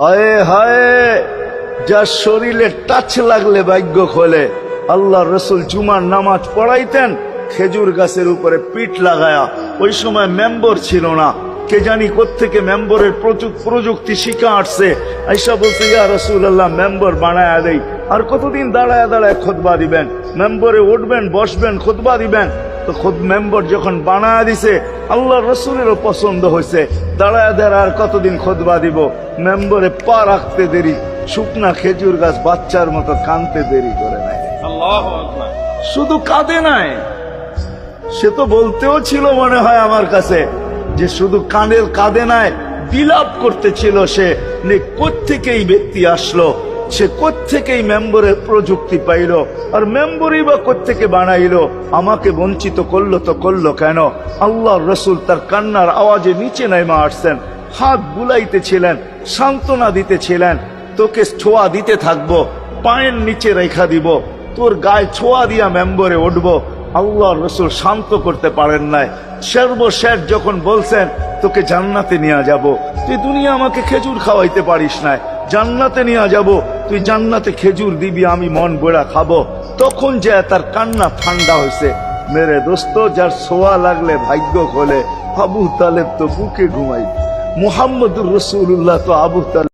হায় হায়, যার শরীরে টাচ লাগলে ভাগ্য খোলে। আল্লাহ রসুল জুমার নামাজ পড়াইতেন, খেজুর গাছের উপরে পিঠ লাগায়া। ওই সময় মেম্বর ছিল না। কে জানি কোত্থেকে মেম্বরের প্রযুক- প্রযুক্তি শিখা আসছে। আইসা বলছে, ইয়া রসুল আল্লাহ মেম্বর বানায়া দেই। আর কতদিন দাঁড়ায় দাঁড়ায় খোদবা দিবেন? মেম্বরে উঠবেন, বসবেন, খোদবা দিবেন। তো খোদ মেম্বর যখন বানায়া দিছে আল্লাহ রসুলেরও পছন্দ হয়েছে। দাঁড়ায় দাঁড়ায় আর কতদিন খোদবা দিব? মেম্বরে পা রাখতে দেরি শুকনা খেজুর গাছ বাচ্চার মতো কানতে দেরি করে নাই। আল্লাহু শুধু কাঁদে নাই সে তো বলতেও ছিল মনে হয় আমার কাছে যে শুধু কানের কাঁদে নাই বিলাপ করতেছিল সে নে কোত্থেকেই ব্যক্তি আসলো? সে কোত্থেকেই মেম্বরের প্রযুক্তি পাইল? আর মেম্বরই বা কোত্থেকে বানাইলো? আমাকে বঞ্চিত করল তো করল কেন? আল্লাহ রসুল তার কান্নার আওয়াজে নিচে নাইমা আসছেন, হাত বুলাইতেছিলেন সান্ত্বনা দিতেছিলেন তোকে ছোঁয়া দিতে থাকব, পায়ের নিচে রেখা দিব, তোর গায়ে ছোঁয়া দিয়া মেম্বরে উঠবো। আল্লাহ রসুল শান্ত করতে পারেন নাই। সর্বশেষ যখন বলছেন, তোকে জান্নাতে নিয়ে যাব। তুই দুনিয়া আমাকে খেজুর খাওয়াইতে পারিস না জান্নাতে নিয়ে যাব। তুই জান্নাতে খেজুর দিবি, আমি মন বেড়া খাব। তখন যে তার কান্না ঠান্ডা হয়েছে মেরে দোস্ত, যার সোয়া লাগলে ভাগ্য খোলে, আবু তালেব তো বুকে ঘুমাই মুহাম্মদুর রসুল্লাহ তো আবু তালেব